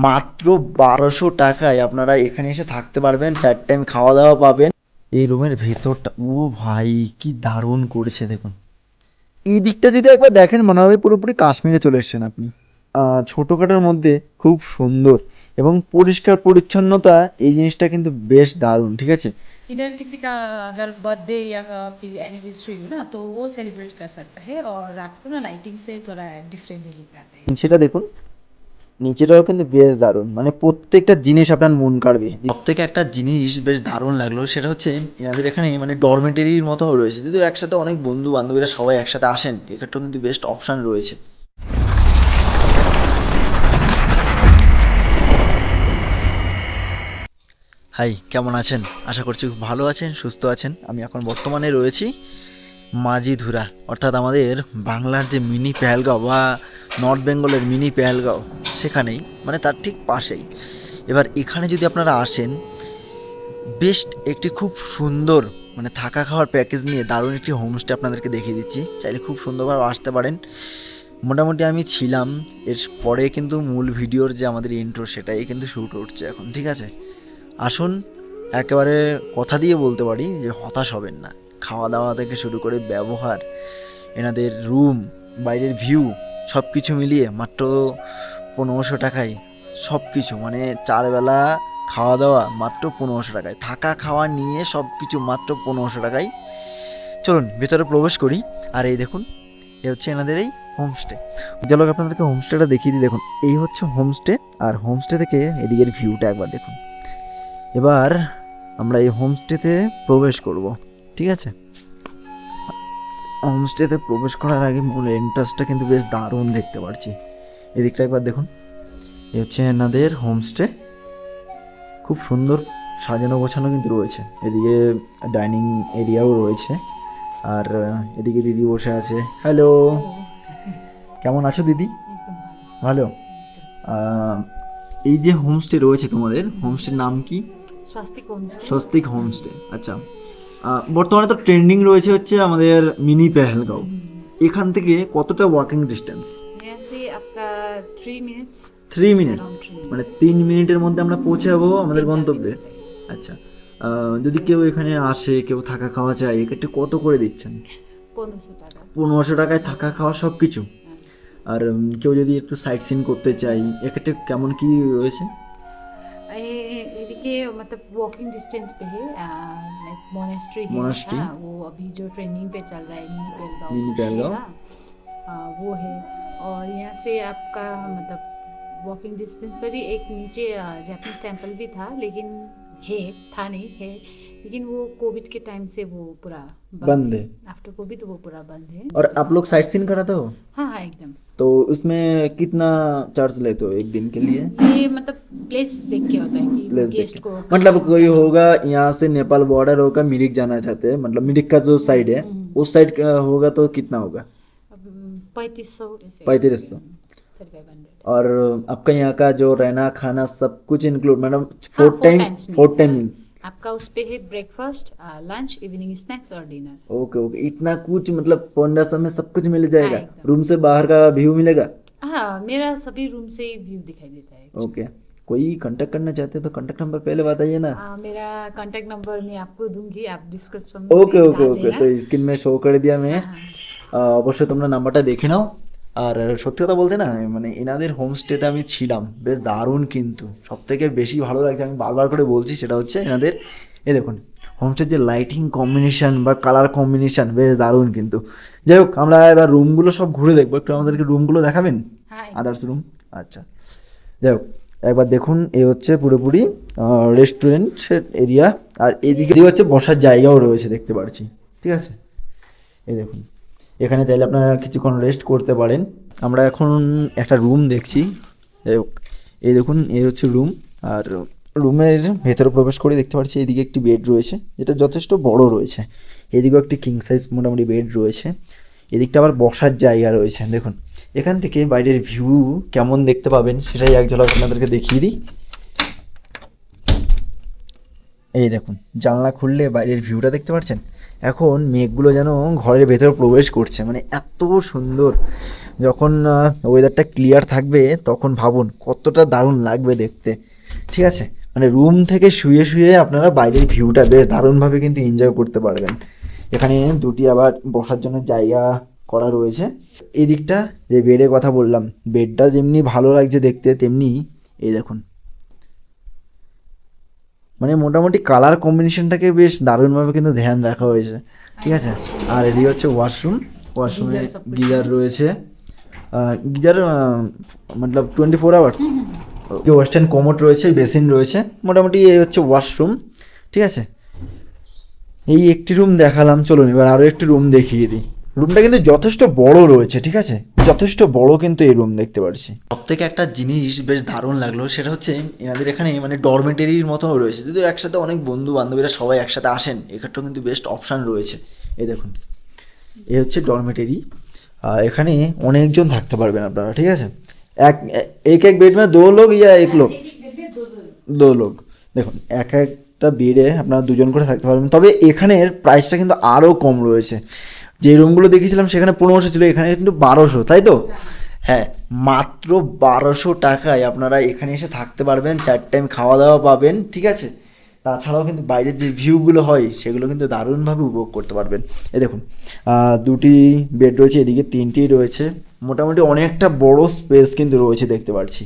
মাত্র বারোশো টাকায় আপনারা এখানে এসে থাকতে পারবেন চার টাইম খাওয়া দাওয়া পাবেন এই রুমের ভেতরটা ও ভাই কি দারুণ করেছে দেখুন এই দিকটা যদি একবার দেখেন মনে হবে পুরোপুরি কাশ্মীরে চলে এসেছেন আপনি আহ, ছোটোখাটোর মধ্যে খুব সুন্দর এবং পরিষ্কার পরিচ্ছন্নতা এই জিনিসটা কিন্তু বেশ দারুণ ঠিক আছে इधर किसी का अगर बर्थडे या फिर एनिवर्सरी हो ना तो वो सेलिब्रेट कर सकता है और रात को ना लाइटिंग से थोड़ा डिफरेंटली दिखाते हैं নিচেটা দেখুন নিচেটাও কিন্তু বেশ দারুণ। মানে প্রত্যেকটা জিনিস আপনার মন কাড়বে। থেকে একটা জিনিস বেশ দারুণ লাগল, সেটা হচ্ছে এনাদের এখানে মানে ডরমেটারির মতো রয়েছে। যদিও একসাথে অনেক বন্ধু বান্ধবীরা সবাই একসাথে আসেন, এক্ষেত্রেও কিন্তু বেস্ট অপশান রয়েছে। হাই, কেমন আছেন? আশা করছি খুব ভালো আছেন, সুস্থ আছেন। আমি এখন বর্তমানে রয়েছি মাঝিধুরা, অর্থাৎ আমাদের বাংলার যে মিনি পেহেলগাঁও বা নর্থ বেঙ্গলের মিনি পেহেলগাঁও, সেখানেই মানে তার ঠিক পাশেই। এবার এখানে যদি আপনারা আসেন, বেস্ট একটি খুব সুন্দর মানে থাকা খাওয়ার প্যাকেজ নিয়ে দারুণ একটি হোমস্টে আপনাদেরকে দেখিয়ে দিচ্ছি। চাইলে খুব সুন্দরভাবে আসতে পারেন। মোটামুটি আমি ছিলাম, এর পরে কিন্তু মূল ভিডিওর যে আমাদের ইন্ট্রো সেটাই কিন্তু শ্যুট উঠছে এখন, ঠিক আছে? আসুন, একেবারে কথা দিয়ে বলতে পারি যে হতাশ হবেন না। খাওয়া দাওয়া থেকে শুরু করে ব্যবহার, এনাদের রুম বাইরের ভিউ সব কিছু মিলিয়ে মাত্র পনেরোশো টাকায় সব কিছু মানে চারবেলা খাওয়া দাওয়া মাত্র পনেরোশো টাকায়। থাকা, খাওয়া নিয়ে সব কিছু মাত্র পনেরোশো টাকায়। চলুন, ভেতরে প্রবেশ করি। আর এই দেখুন, এ হচ্ছে এনাদের এই হোমস্টে চলো আপনাদেরকে হোমস্টেটা দেখিয়ে দিই। দেখুন, এই হচ্ছে হোমস্টে আর হোমস্টে থেকে এদিকের ভিউটা একবার দেখুন। এবার আমরা এই হোমস্টেতে প্রবেশ করব, ঠিক আছে? হোমস্টেতে প্রবেশ করার আগে মূল এন্ট্রান্সটা কিন্তু বেশ দারুণ দেখতে পারছি। এদিকটা একবার দেখুন। এ হচ্ছে এনাদের হোমস্টে খুব সুন্দর সাজানো গোছানো কিন্তু রয়েছে। এদিকে ডাইনিং এরিয়াও রয়েছে। আর এদিকে দিদি বসে আছে। হ্যালো কেমন আছো দিদি? ভালো? এই যে হোমস্টে রয়েছে তোমাদের হোমস্টের নাম কি? স্বস্তিক হোমস্টে স্বস্তিক হোমস্টে আচ্ছা। বর্তমানে তো ট্রেন্ডিং রয়েছে হচ্ছে আমাদের মিনি পেহেলগাঁও। এখান থেকে কতটা ওয়াকিং ডিস্টেন্স থ্রি মিনিট মানে তিন মিনিটের মধ্যে আমরা পৌঁছে যাব আমাদের গন্তব্যে। আচ্ছা যদি কেউ এখানে আসে কেউ থাকা খাওয়া চায় এক্ষেত্রে কত করে দিচ্ছেন? পনেরোশো টাকায় থাকা খাওয়া সব কিছু আর কেউ যদি একটু সাইট সিন করতে চাই এক্ষেত্রে কেমন কি রয়েছে? एदिके मतलब वॉकिंग डिस्टेंस पे है लाइक मोनेस्ट्री है? हाँ, वो अभी जो ट्रेनिंग पे चल रहा है मिनी? है हाँ, वो है और यहाँ से आपका मतलब वॉकिंग डिस्टेंस पर ही एक नीचे जैपनीज टेंपल भी था लेकिन है था नहीं है। लेकिन वो कोविड के टाइम से वो पूरा बंद है। आफ्टर कोविड वो पूरा बंद है। और आप लोग साइट सीन कराते हो हाँ हाँ एकदम। तो उसमें कितना चार्ज लेते हो एक दिन के लिए? ये मतलब प्लेस देख के होता है कि प्लेस गेस्ट को। मतलब कोई होगा यहाँ से नेपाल बॉर्डर होगा मिरिक जाना चाहते हैं। मतलब मिरिक का जो साइड है हम्म। उस साइड होगा तो कितना होगा? पैंतीस सौ। पैंतीस सौ। और आपका यहाँ का जो रहना खाना सब कुछ इंक्लूड मतलब four four time times four मिलता टाइम है। मील आपका उस पे है ब्रेकफास्ट लंच इवनिंग स्नैक्स और डिनर ओके ओके इतना कुछ मतलब पंद्रह सौ में सब कुछ मिल जाएगा हाँ, एकदम। रूम से बाहर का व्यू मिलेगा हाँ मेरा सभी रूम से ही व्यू दिखाई देता है ओके कोई कांटेक्ट करना चाहते हैं तो कांटेक्ट नंबर पहले बताइए ना हाँ, मेरा कांटेक्ट नंबर मैं आपको दूंगी आप डिस्क्रिप्शन में ওকে ওকে डाल ওকে देना। তো স্ক্রিন মে শো করে দিয়া মেয়ে हाँ, আহ, অবশ্যই তোমরা নাম্বারটা দেখে নাও আর সত্যি কথা বলতে না মানে এনাদের হোমস্টেতে আমি ছিলাম বেশ দারুণ কিন্তু। সব থেকে বেশি ভালো লাগছে আমি বারবার করে বলছি সেটা হচ্ছে এনাদের এ দেখুন হোমস্টের যে লাইটিং কম্বিনেশন বা কালার কম্বিনেশন বেশ দারুণ কিন্তু। যাই হোক আমরা এবার রুমগুলো সব ঘুরে দেখব একটু আমাদেরকে রুমগুলো দেখাবেন? আদার্স রুম আচ্ছা। যাই হোক একবার দেখুন এ হচ্ছে পুরোপুরি রেস্টুরেন্ট এরিয়া আর এদিকে এদিকে হচ্ছে বসার জায়গাও রয়েছে দেখতে পাচ্ছি ঠিক আছে? এই দেখুন। এখানে চাইলে আপনারা কিছুক্ষণ রেস্ট করতে পারেন। আমরা এখন একটা রুম দেখছি। এই দেখুন, এই হচ্ছে রুম আর রুমের ভেতরে প্রবেশ করে দেখতে পাচ্ছি এদিকে একটি বেড রয়েছে, যেটা যথেষ্ট বড় রয়েছে। এদিকেও একটি কিং সাইজ মোটামুটি বেড রয়েছে। এদিকটা আবার বসার জায়গা রয়েছে, দেখুন। এখান থেকে বাইরের ভিউ কেমন দেখতে পাবেন, সেটাই এক ঝলক আপনাদেরকে দেখিয়ে দিই। এই দেখুন, জানলা খুললে বাইরের ভিউটা দেখতে পাচ্ছেন এখন মেঘগুলো যেন ঘরের ভেতরে প্রবেশ করছে মানে এত সুন্দর। যখন ওয়েদারটা ক্লিয়ার থাকবে, তখন ভাবুন কতটা দারুণ লাগবে দেখতে। ঠিক আছে? মানে রুম থেকে শুয়ে শুয়ে আপনারা বাইরের ভিউটা বেশ দারুণভাবে কিন্তু এনজয় করতে পারবেন। এখানে দুটি আবার বসার জন্য জায়গা করা রয়েছে। এই দিকটা যে বেডের কথা বললাম বেডটা যেমনি ভালো লাগছে দেখতে, তেমনি এই দেখুন মানে মোটামুটি কালার কম্বিনেশনটাকে বেশ দারুণভাবে কিন্তু ধ্যান রাখা হয়েছে। ঠিক আছে? আর এদিকে হচ্ছে ওয়াশরুম ওয়াশরুমে। গিজার রয়েছে। গিজার মতলব twenty four hours western commode রয়েছে বেসিন রয়েছে। মোটামুটি এই হচ্ছে ওয়াশরুম ঠিক আছে? এই একটি রুম দেখালাম। চলুন এবার আরও একটি রুম দেখিয়ে দিই। রুমটা কিন্তু যথেষ্ট বড় রয়েছে, ঠিক আছে? যথেষ্ট বড় কিন্তু এই রুম দেখতে পারছি। সব থেকে একটা জিনিস বেশ দারুণ লাগল, সেটা হচ্ছে এনাদের এখানে মানে ডরমেটারির মতো রয়েছে। যদিও একসাথে অনেক বন্ধু বান্ধবীরা সবাই একসাথে আসেন এখানটাও কিন্তু বেস্ট অপশান রয়েছে। এ দেখুন, এ হচ্ছে ডরমেটারি এখানে অনেকজন থাকতে পারবেন আপনারা, ঠিক আছে? এক এক বেড মে দো লোক, ইয়া এক লোক। দো লোক। দেখুন, এক এক একটা বেডে আপনারা দুজন করে থাকতে পারবেন। তবে এখানের প্রাইসটা কিন্তু আরও কম রয়েছে। যে রুমগুলো দেখেছিলাম, সেখানে পনেরোশো ছিল, এখানে কিন্তু বারোশো, তাই তো? হ্যাঁ মাত্র বারোশো টাকায় আপনারা এখানে এসে থাকতে পারবেন, চার টাইম খাওয়া দাওয়া পাবেন, ঠিক আছে? তাছাড়াও কিন্তু বাইরের যে ভিউগুলো হয়, সেগুলো কিন্তু দারুণভাবে উপভোগ করতে পারবেন। এ দেখুন দুটি বেড রয়েছে, এদিকে তিনটি রয়েছে। মোটামুটি অনেকটা বড় স্পেস কিন্তু রয়েছে দেখতে পাচ্ছি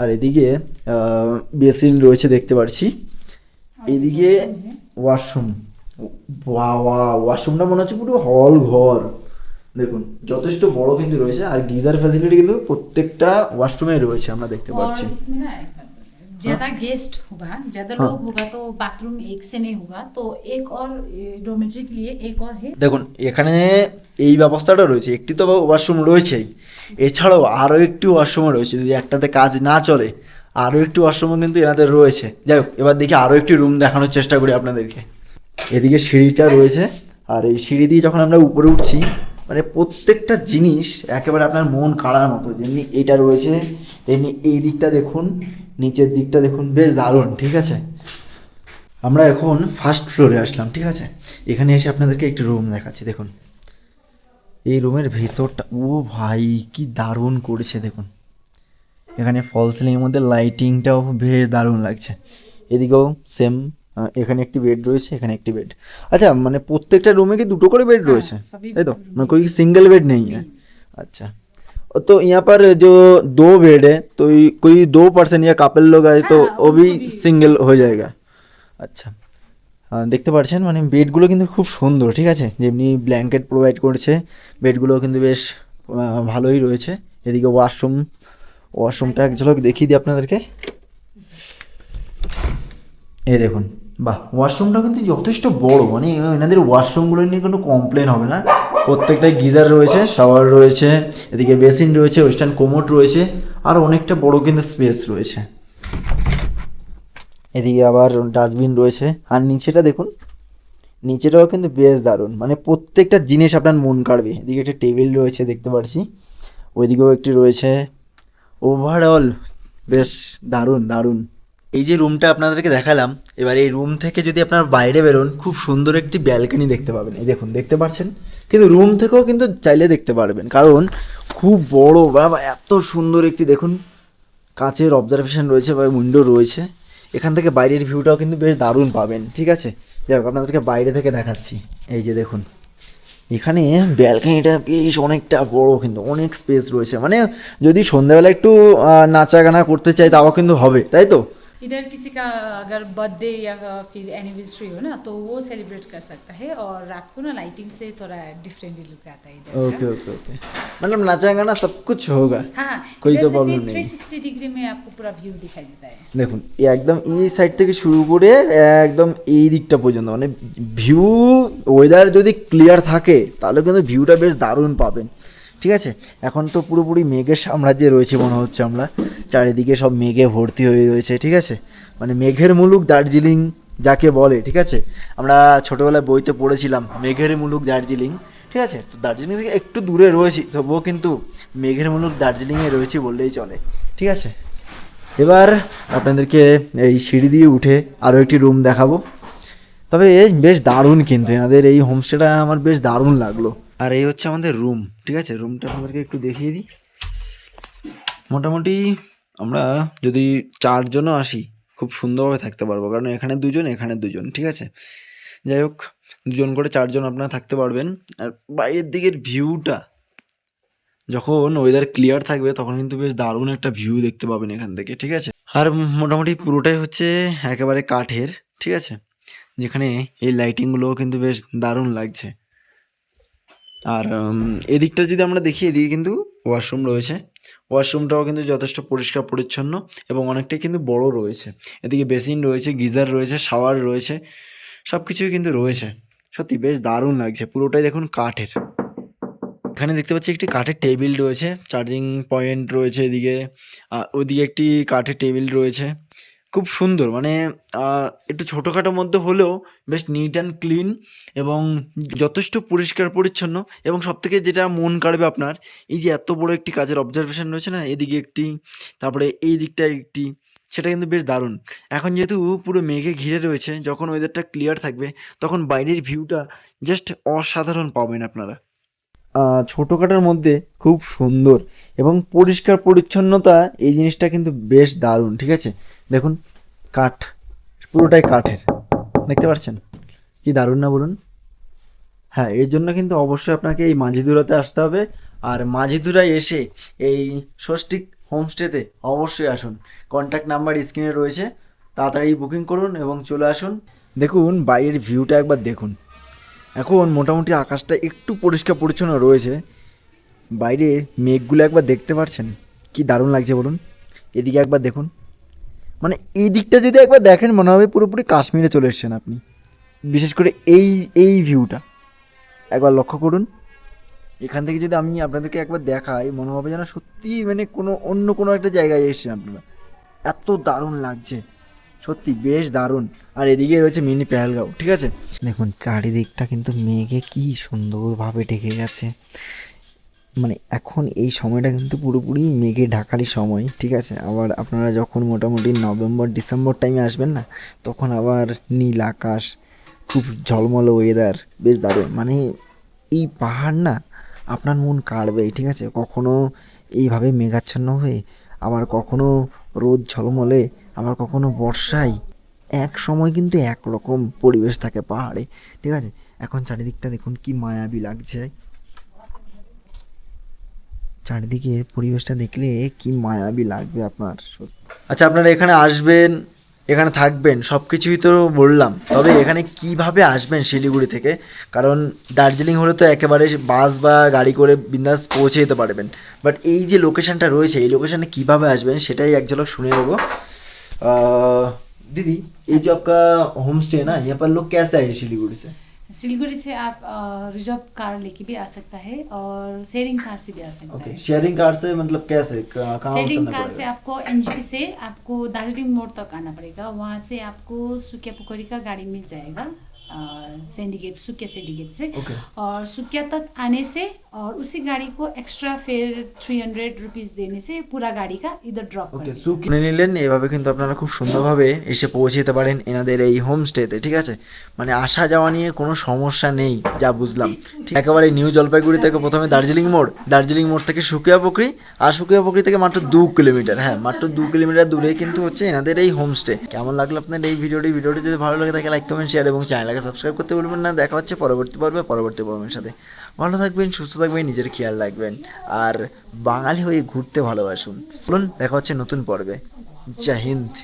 আর এদিকে বেসিন রয়েছে দেখতে পাচ্ছি এদিকে ওয়াশরুম বাবা ওয়াশরুমটা মনে হচ্ছে পুরো হল ঘর দেখুন যথেষ্ট বড় কিন্তু রয়েছে আর গিজার ফ্যাসিলিটি কিন্তু প্রত্যেকটা ওয়াশরুমে রয়েছে আমরা দেখতে और পাচ্ছি इसमें ना ज्यादा गेस्ट होगा ज्यादा हाँ। लोग होगा तो बाथरूम एक से नहीं होगा तो एक और डोमेट्री के लिए एक और है দেখুন এখানে এই ব্যবস্থাটা রয়েছে একটি তো ওয়াশরুম রয়েছেই এছাড়াও আরও একটি ওয়াশরুমও রয়েছে যদি একটাতে কাজ না চলে আরও একটি ওয়াশরুমও কিন্তু এনাদের রয়েছে। যাই হোক, এবার দেখি আরও একটি রুম দেখানোর চেষ্টা করি আপনাদেরকে। এদিকে সিঁড়িটা রয়েছে, আর এই সিঁড়ি দিয়ে যখন আমরা উপরে উঠছি মানে প্রত্যেকটা জিনিস একেবারে আপনার মন কাড়ার মতো। যেমনি এটা রয়েছে, তেমনি এই দিকটা দেখুন, নিচের দিকটা দেখুন, বেশ দারুণ, ঠিক আছে? আমরা এখন ফার্স্ট ফ্লোরে আসলাম, ঠিক আছে? এখানে এসে আপনাদেরকে একটি রুম দেখাচ্ছি, দেখুন। এই রুমের ভেতরটা, ও ভাই, কি দারুণ করেছে, দেখুন। এখানে ফল সিলিংয়ের মধ্যে লাইটিংটাও বেশ দারুণ লাগছে এদিকেও সেম এখানে একটি বেড রয়েছে এখানে একটি বেড আচ্ছা মানে প্রত্যেকটা রুমে কি দুটো করে বেড হ্যাঁ, রয়েছে सभी তাই তো room মানে कोई सिंगल बेड नहीं है अच्छा तो यहाँ पर जो दो बेड है तो ये कोई दो पर्सन या कपल लोग आए तो हाँ, वो भी उनको भी- সিঙ্গেল হয়ে যায়গা আচ্ছা আহ, দেখতে পাচ্ছেন মানে বেডগুলো কিন্তু খুব সুন্দর ঠিক আছে যেমনি ব্ল্যাঙ্কেট প্রোভাইড করছে বেডগুলো কিন্তু বেশ আহ, ভালোই রয়েছে এদিকে ওয়াশরুম ওয়াশরুমটা এক ঝলক দেখিয়ে দিই আপনাদেরকে। এই দেখুন, বাহ ওয়াশরুমটা কিন্তু যথেষ্ট বড় মানে এনাদের ওয়াশরুমগুলো নিয়ে কোনো কমপ্লেন হবে না। প্রত্যেকটাই গিজার রয়েছে শাওয়ার রয়েছে, এদিকে বেসিন রয়েছে ওয়েস্টার্ন কোমোট রয়েছে, আর অনেকটা বড় কিন্তু স্পেস রয়েছে। এদিকে আবার ডাস্টবিন রয়েছে, আর নিচেটা দেখুন, নিচেটাও কিন্তু বেশ দারুণ মানে প্রত্যেকটা জিনিস আপনার মন কাড়বে। এদিকে একটা টেবিল রয়েছে দেখতে পাচ্ছি, ওইদিকেও একটি রয়েছে ওভারঅল বেশ দারুণ দারুণ। এই যে রুমটা আপনাদেরকে দেখালাম, এবার এই রুম থেকে যদি আপনার বাইরে বেরোন, খুব সুন্দর একটি ব্যালকনি দেখতে পাবেন। এই দেখুন, দেখতে পাচ্ছেন? কিন্তু রুম থেকেও কিন্তু চাইলে দেখতে পারবেন। কারণ খুব বড় বা বা এত সুন্দর একটি, দেখুন, কাচের অবজারভেশন রয়েছে বা উইন্ডো রয়েছে। এখান থেকে বাইরের ভিউটাও কিন্তু বেশ দারুণ পাবেন, ঠিক আছে? যাই হোক, আপনাদেরকে বাইরে থেকে দেখাচ্ছি। এই যে দেখুন। এখানে ব্যালকানিটা বেশ অনেকটা বড় কিন্তু অনেক স্পেস রয়েছে। মানে যদি সন্ধ্যাবেলা একটু নাচা গানা করতে চাই তাও কিন্তু হবে, তাই তো? इधर किसी का अगर बर्थडे या फिर एनिवर्सरी हो ना तो वो सेलिब्रेट कर सकता है और रात को ना लाइटिंग से थोड़ा डिफरेंट लुक आता है इधर का। ओके ओके ओके मतलब नाचा गाना सब कुछ होगा हाँ कोई इधर तो से प्रॉब्लम फिर नहीं 360 डिग्री में आपको पूरा व्यू दिखाई देता है দেখুন এই একদম এই সাইড থেকে শুরু করে একদম এই দিকটা পর্যন্ত মানে ভিউ ওয়েদার যদি ক্লিয়ার থাকে তাহলে কিন্তু ভিউটা বেশ দারুণ পাবেন ঠিক আছে? এখন তো পুরোপুরি মেঘের সাম্রাজ্যে রয়েছে মনে হচ্ছে আমরা। চারিদিকে সব মেঘে ভর্তি হয়ে রয়েছে, ঠিক আছে? মানে মেঘের মুলুক দার্জিলিং যাকে বলে, ঠিক আছে? আমরা ছোটোবেলায় বইতে পড়েছিলাম, মেঘের মুলুক দার্জিলিং, ঠিক আছে? তো দার্জিলিং থেকে একটু দূরে রয়েছি, তবুও কিন্তু মেঘের মুলুক দার্জিলিংয়ে রয়েছি বললেই চলে, ঠিক আছে? এবার আপনাদেরকে এই সিঁড়ি দিয়ে উঠে আরও একটি রুম দেখাবো। তবে বেশ দারুণ কিন্তু, এনাদের এই হোমস্টেটা আমার বেশ দারুণ লাগল। আর এই হচ্ছে আমাদের রুম ঠিক আছে? রুমটা আমাদেরকে একটু দেখিয়ে দিই। মোটামুটি আমরা যদি চারজনও আসি, খুব সুন্দরভাবে থাকতে পারব। কারণ এখানে দুজন এখানে দুজন, ঠিক আছে? যাই হোক, দুজন করে চারজন আপনারা থাকতে পারবেন। আর বাইরের দিকের ভিউটা যখন ওয়েদার ক্লিয়ার থাকবে, তখন কিন্তু বেশ দারুণ একটা ভিউ দেখতে পাবেন এখান থেকে, ঠিক আছে? আর মোটামুটি পুরোটাই হচ্ছে একেবারে কাঠের, ঠিক আছে? যেখানে এই লাইটিংগুলোও কিন্তু বেশ দারুণ লাগছে। আর এদিকটা যদি আমরা দেখি এদিকে কিন্তু ওয়াশরুম রয়েছে। ওয়াশরুমটাও কিন্তু যথেষ্ট পরিষ্কার, পরিচ্ছন্ন এবং অনেকটাই কিন্তু বড় রয়েছে। এদিকে বেসিন রয়েছে, গিজার রয়েছে, শাওয়ার রয়েছে সব কিছুই কিন্তু রয়েছে। সত্যি বেশ দারুণ লাগছে, পুরোটাই দেখুন কাঠের। এখানে দেখতে পাচ্ছি একটি কাঠের টেবিল রয়েছে, চার্জিং পয়েন্ট রয়েছে এদিকে ওদিকে একটি কাঠের টেবিল রয়েছে। খুব সুন্দর। মানে একটু ছোটোখাটোর মধ্যে হলেও বেশ নিট অ্যান্ড ক্লিন এবং যথেষ্ট পরিষ্কার পরিচ্ছন্ন এবং সবথেকে যেটা মন কাড়বে আপনার, এই যে এত বড় একটি কাজের অবজারভেশন রয়েছে না, এদিকে একটি, তারপরে এই দিকটা একটি, সেটা কিন্তু বেশ দারুণ। এখন যেহেতু পুরো মেঘে ঘিরে রয়েছে, যখন ওয়েদারটা ক্লিয়ার থাকবে, তখন বাইরের ভিউটা জাস্ট অসাধারণ পাবেন আপনারা। ছোটোখাটোর মধ্যে খুব সুন্দর এবং পরিষ্কার পরিচ্ছন্নতা, এই জিনিসটা কিন্তু বেশ দারুণ, ঠিক আছে? দেখুন, কাঠ, পুরোটাই কাঠের, দেখতে পাচ্ছেন? কি দারুণ না বলুন? হ্যাঁ এর জন্য কিন্তু অবশ্যই আপনাকে এই মাঝিদুরাতে আসতে হবে, আর মাঝিদুরায় এসে এই ষষ্ঠিক হোমস্টেতে অবশ্যই আসুন। কন্ট্যাক্ট নাম্বার স্ক্রিনে রয়েছে, তাড়াতাড়ি বুকিং করুন এবং চলে আসুন। দেখুন, বাইরের ভিউটা একবার দেখুন। এখন মোটামুটি আকাশটা একটু পরিষ্কার পরিচ্ছন্ন রয়েছে। বাইরে মেঘগুলো একবার দেখতে পাচ্ছেন কি দারুণ লাগছে বলুন। এদিকে একবার দেখুন। মানে এই দিকটা যদি একবার দেখেন, মনে হবে পুরোপুরি কাশ্মীরে চলে এসেছেন আপনি। বিশেষ করে এই এই ভিউটা একবার লক্ষ্য করুন। এখান থেকে যদি আমি আপনাদেরকে একবার দেখাই, মনে হবে যেন সত্যি মানে কোনো, অন্য কোনো একটা জায়গায় এসেছেন আপনারা। এত দারুণ লাগছে। সত্যি বেশ দারুণ। আর এদিকে রয়েছে মিনি পেহেলগাঁও, ঠিক আছে? দেখুন, চারিদিকটা কিন্তু মেঘে কি সুন্দরভাবে ঢেকে গেছে। মানে এখন এই সময়টা কিন্তু পুরোপুরি মেঘে ঢাকারই সময়, ঠিক আছে? আবার আপনারা যখন মোটামুটি নভেম্বর, ডিসেম্বর টাইমে আসবেন না, তখন আবার নীল আকাশ, খুব ঝলমল ওয়েদার বেশ দারুণ। মানে এই পাহাড় না, আপনার মন কাড়বেই, ঠিক আছে? কখনো এইভাবে মেঘাচ্ছন্ন হয়ে, আবার কখনো রোদ ঝলমলে আবার কখনো বর্ষায় এক সময় কিন্তু একরকম পরিবেশ থাকে পাহাড়ে, ঠিক আছে? এখন চারিদিকটা দেখুন কি মায়াবী লাগছে। চারিদিকে পরিবেশটা দেখলে কি মায়াবী লাগবে আপনার আচ্ছা আপনারা এখানে আসবেন, এখানে থাকবেন সব কিছুই তো বললাম, তবে এখানে কীভাবে আসবেন শিলিগুড়ি থেকে? কারণ দার্জিলিং হলে তো একেবারে বাস বা গাড়ি করে বিন্দাস পৌঁছে যেতে পারবেন। বাট এই যে লোকেশানটা রয়েছে, এই লোকেশানে কীভাবে আসবেন সেটাই এক ঝলক শুনে নেব। दीदी ये जो आपका होम स्टे है ना यहाँ पर लोग कैसे आए शिलीगुड़ी से? सिलीगुड़ी से आप रिज़र्व कार लेके भी आ सकता है और शेयरिंग कार से भी आ सकता ओके है। शेयरिंग कार से मतलब कैसे? कहाँ शेयरिंग कार से आपको एनजीपी से आपको दार्जिलिंग मोड़ तक आना पड़ेगा। वहाँ से आपको सुकिया पुकोरी का गाड़ी मिल जाएगा सिंडिकेट सुकिया सिंडिकेट से। ओके और सुकिया तक आने से और उसी गाड़ी को extra fare three hundred rupees देने से पूरा গাড়ি का इधर ड्रॉप कर ওকে देगा। সু কিনে নিলেন এভাবে কিন্তু আপনারা খুব সুন্দরভাবে এসে পৌঁছে যেতে পারেন এনাদের এই হোমস্টেতে ঠিক আছে মানে আসা যাওয়া নিয়ে কোনো সমস্যা নেই যা বুঝলাম ঠিক একেবারে নিউ জলপাইগুড়ি থেকে প্রথমে দার্জিলিং মোড় দার্জিলিং মোড় থেকে সুকিয়া পুকুরি আর সুকিয়া পুকুরি থেকে মাত্র দু কিলোমিটার হ্যাঁ মাত্র দু কিলোমিটার দূরে কিন্তু হচ্ছে এনাদের এই হোমস্টে কেমন লাগলো আপনাদের এই ভিডিওটি ভিডিওটি যদি ভালো লাগে তাকে লাইক কমেন্ট শেয়ার এবং চ্যানেলটাকে সাবস্ক্রাইব করতে বলবেন না দেখা হচ্ছে পরবর্তী পর্বে পরবর্তী পর্বের সাথে ভালো থাকবেন, সুস্থ থাকবেন, নিজের খেয়াল রাখবেন। আর বাঙালি হয়ে ঘুরতে ভালোবাসুন। বলুন দেখা হচ্ছে নতুন পর্বে। জয় হিন্দ।